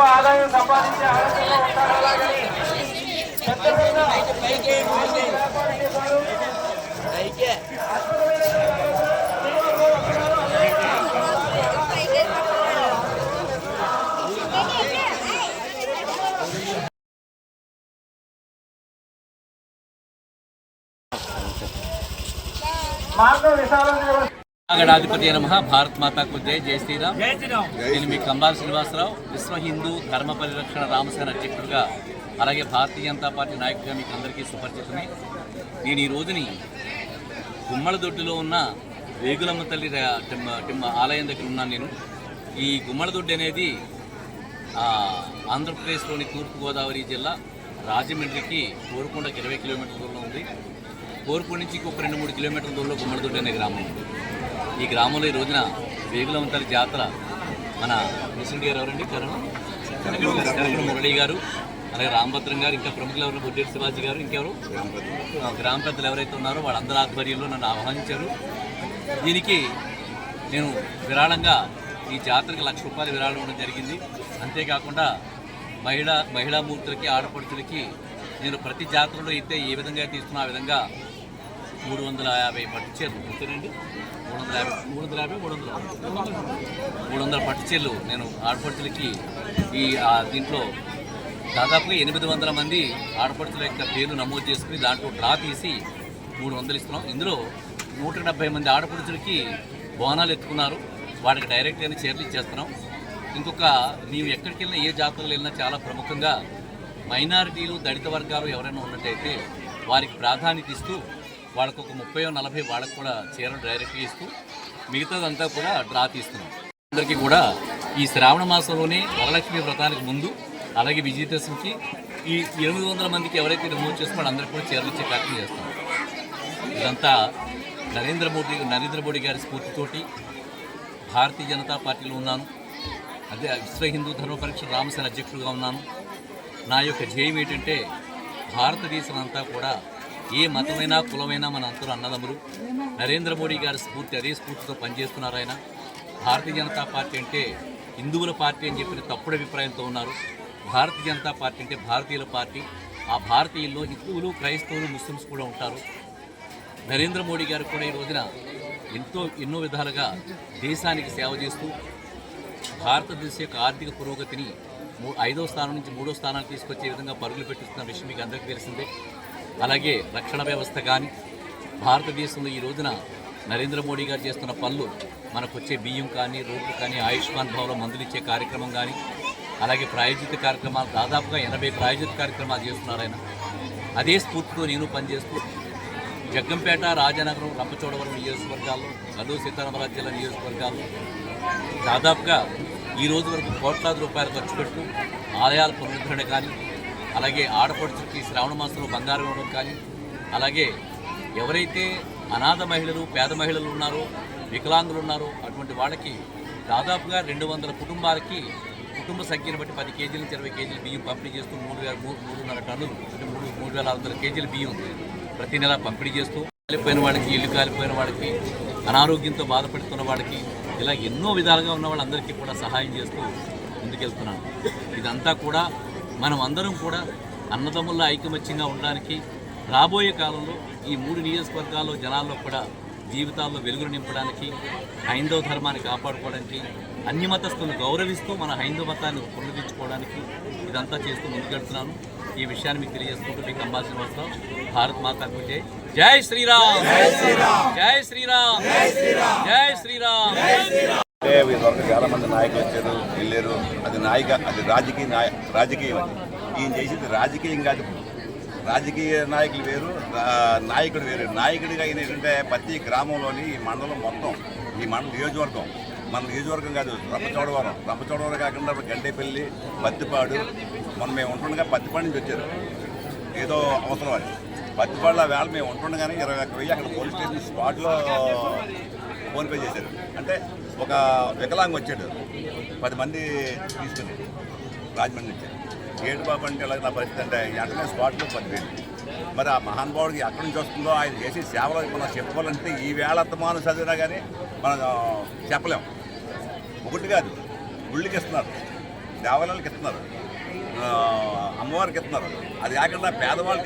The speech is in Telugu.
ఎక్కువ ఆదాయం సంపాదించే ఆలోచనలో ఉంటారు అలాగని మార్గం విశాలం గణాధిపతి నమ భారత్ మాతాకు జై జై శ్రీరామ్. నేను మీ కంబాల శ్రీనివాసరావు విశ్వ హిందూ ధర్మ పరిరక్షణ రామసేన అధ్యక్షుడిగా అలాగే భారతీయ జనతా పార్టీ నాయకుడిగా మీకు అందరికీ సుపరిచితమే నేను ఈ రోజుని గుమ్మలదొడ్డిలో ఉన్న వేగులమ్మ తల్లి ఆలయం దగ్గర ఉన్నాను నేను. ఈ గుమ్మలదొడ్డి అనేది ఆంధ్రప్రదేశ్లోని తూర్పుగోదావరి జిల్లా రాజమండ్రికి కోరుకొండకి ఇరవై కిలోమీటర్ల దూరంలో ఉంది. కోరుకొండ నుంచి ఇంకొక రెండు మూడు కిలోమీటర్ల దూరంలో గుమ్మడిదొడ్డి అనే గ్రామం ఉంది. ఈ గ్రామంలో ఈ రోజున వేగులవంతల జాతర మన ప్రెసిడెంట్ గారు ఎవరండి? కరణం. మురళి గారు అలాగే రామభద్రం గారు ఇంకా ప్రముఖులు ఎవరు? బుడ్డేటి శివాజీ గారు ఇంకెవరు? గ్రామ పెద్దలు ఎవరైతే ఉన్నారో వాళ్ళందరి ఆధ్వర్యంలో నన్ను ఆహ్వానించారు. దీనికి నేను విరాళంగా ఈ జాతరకి లక్ష రూపాయలు విరాళం ఇవ్వడం జరిగింది. అంతేకాకుండా మహిళా మహిళా మూర్తులకి ఆడపడుతులకి నేను ప్రతి జాతరలో అయితే ఏ విధంగా తీసుకున్నా ఆ విధంగా మూడు వందల యాభై పట్టు చీరలు అంతేనండి మూడు వందల యాభై మూడు వందల యాభై మూడు వందల మూడు వందల పట్టు చీరలు నేను ఆడపడుచులకి ఈ దీంట్లో దాదాపుగా ఎనిమిది వందల మంది ఆడపడుతుల యొక్క పేరు నమోదు చేసుకుని దాంట్లో డ్రా తీసి మూడు వందలు ఇస్తున్నాం. ఇందులో నూట డెబ్బై మంది ఆడపడుతులకి బోనాలు ఎత్తుకున్నారు. వాటికి డైరెక్ట్గానే చీరలు ఇచ్చేస్తున్నాం. ఇంకొక నీవు ఎక్కడికి వెళ్ళినా ఏ జాతరలు వెళ్ళినా చాలా ప్రముఖంగా మైనారిటీలు దళిత వర్గాలు ఎవరైనా ఉన్నట్టయితే వారికి ప్రాధాన్యత ఇస్తూ వాళ్ళకు ఒక ముప్పై నలభై వాళ్ళకు కూడా చీరలు డైరెక్ట్గా ఇస్తూ మిగతాదంతా కూడా డ్రా తీస్తున్నాం. అందరికీ కూడా ఈ శ్రావణ మాసంలోనే వరలక్ష్మి వ్రతానికి ముందు అలాగే విజయదశమికి ఈ ఎనిమిది వందల మందికి ఎవరైతే నమోదు చేసుకున్నారో అందరికీ కూడా చీరలు ఇచ్చే కార్యక్రమం చేస్తాం. ఇదంతా నరేంద్ర మోడీ నరేంద్ర మోడీ గారి స్ఫూర్తితోటి భారతీయ జనతా పార్టీలో ఉన్నాను. అదే విశ్వ హిందూ ధర్మ పరీక్ష రామసేన అధ్యక్షుడిగా ఉన్నాను. నా యొక్క ధ్యేయం ఏంటంటే భారతదేశం అంతా కూడా ఏ మతమైనా కులమైనా మన అందరూ అన్నదమ్ములు. నరేంద్ర మోడీ గారి స్ఫూర్తి అదే స్ఫూర్తితో పనిచేస్తున్నారు ఆయన. భారతీయ జనతా పార్టీ అంటే హిందువుల పార్టీ అని చెప్పిన తప్పుడు అభిప్రాయంతో ఉన్నారు. భారతీయ జనతా పార్టీ అంటే భారతీయుల పార్టీ. ఆ భారతీయుల్లో హిందువులు క్రైస్తవులు ముస్లిమ్స్ కూడా ఉంటారు. నరేంద్ర మోడీ గారు కూడా ఈ రోజున ఎంతో ఎన్నో విధాలుగా దేశానికి సేవ చేస్తూ భారతదేశ యొక్క ఆర్థిక పురోగతిని మూ- ఐదో స్థానం నుంచి మూడో స్థానానికి తీసుకొచ్చే విధంగా పరుగులు పెట్టిస్తున్న విషయం మీకు అందరికీ తెలిసిందే. అలాగే రక్షణ వ్యవస్థ కానీ భారతదేశంలో ఈ రోజున నరేంద్ర మోడీ గారు చేస్తున్న పనులు మనకు వచ్చే బియ్యం కానీ రోడ్లు కానీ ఆయుష్మాన్ భవన్లో మందులు ఇచ్చే కార్యక్రమం కానీ అలాగే ప్రాయోజిత కార్యక్రమాలు దాదాపుగా ఎనభై ప్రాయోజిత కార్యక్రమాలు చేస్తున్నారు ఆయన. అదే స్ఫూర్తితో నేను పనిచేస్తూ జగ్గంపేట రాజనగరం రంపచోడవరం నియోజకవర్గాల్లో అల్లు సీతారామరాజు జిల్లా నియోజకవర్గాల్లో దాదాపుగా ఈ రోజు వరకు కోట్లాది రూపాయలు ఖర్చు పెడుతూ ఆలయాల పునరుద్ధరణ కానీ అలాగే ఆడపడుచులకి శ్రావణ మాసంలో బంగారం ఇవ్వడం కానీ అలాగే ఎవరైతే అనాథ మహిళలు పేద మహిళలు ఉన్నారో వికలాంగులు ఉన్నారో అటువంటి వాళ్ళకి దాదాపుగా రెండు వందల కుటుంబాలకి కుటుంబ సంఖ్యను బట్టి పది కేజీల నుంచి ఇరవై కేజీల బియ్యం పంపిణీ చేస్తూ మూడు వేల మూడు మూడున్నర టన్నులు అంటే మూడు మూడు వేల ఆరు వందల కేజీల బియ్యం ప్రతి నెల పంపిణీ చేస్తూ కాలిపోయిన వాళ్ళకి ఇల్లు కాలిపోయిన వాళ్ళకి అనారోగ్యంతో బాధపడుతున్న వాళ్ళకి ఇలా ఎన్నో విధాలుగా ఉన్న వాళ్ళందరికీ కూడా సహాయం చేస్తూ ముందుకెళ్తున్నాను. ఇదంతా కూడా మనం అందరం కూడా అన్నదమ్ముల ఐకమత్యంగా ఉండడానికి రాబోయే కాలంలో ఈ మూడు నియోజకవర్గాల్లో జనాల్లో కూడా జీవితాల్లో వెలుగులు నింపడానికి హైందవ ధర్మాన్ని కాపాడుకోవడానికి అన్యమతస్తులను గౌరవిస్తూ మన హైందవ మతాన్ని పునరుద్ధరించుకోవడానికి ఇదంతా చేస్తూ ముందుకెళ్తున్నాను. ఈ విషయాన్ని మీకు తెలియజేసుకుంటూ మీకు అంబాల్సిన వస్తాం భారత్ మాతాకు జై. జై శ్రీరామ్! జై శ్రీరామ్! జై శ్రీరామ్! అంటే వీళ్ళవరకు చాలామంది నాయకులు వచ్చారు వెళ్ళారు. అది నాయక అది రాజకీయ నాయ రాజకీయం అది. ఈయన చేసింది రాజకీయం కాదు. రాజకీయ నాయకులు వేరు నాయకుడు వేరు. నాయకుడిగా ఆయన ఏంటంటే ప్రతి గ్రామంలోని ఈ మండలం మొత్తం ఈ మండలం నియోజకవర్గం మన నియోజకవర్గం కాదు రంపచోడవరం రంపచోడవరం కాకుండా గండేపల్లి పత్తిపాడు మొన్న మేము ఉంటుండగా పత్తిపాడు నుంచి వచ్చారు. ఏదో అవసరం అని పత్తిపాడులో వేళ మేము ఉంటుండగానే ఇరవై ఒక్క వెయ్యి అక్కడ పోలీస్ స్టేషన్ స్పాట్లో ఫోన్పే చేశారు. అంటే ఒక వికలాంగ్ వచ్చాడు. పది మంది తీసుకుని రాజమండ్రి నుంచి. ఏడు బాబు అంటే ఇలా నా పరిస్థితి అంటే వెంటనే స్పాట్లో పదివేలు. మరి ఆ మహానుభావుడికి ఎక్కడి నుంచి వస్తుందో ఆయన చేసే సేవలు మనం చెప్పుకోవాలంటే ఈ వేళ అత్తమానం చదివినా కానీ మనం చెప్పలేం. ఒకటి కాదు గుళ్ళకి ఇస్తున్నారు. దేవాలయాలకు ఇస్తున్నారు. అమ్మవారికి ఇస్తున్నారు. అది కాకుండా పేదవాళ్ళకి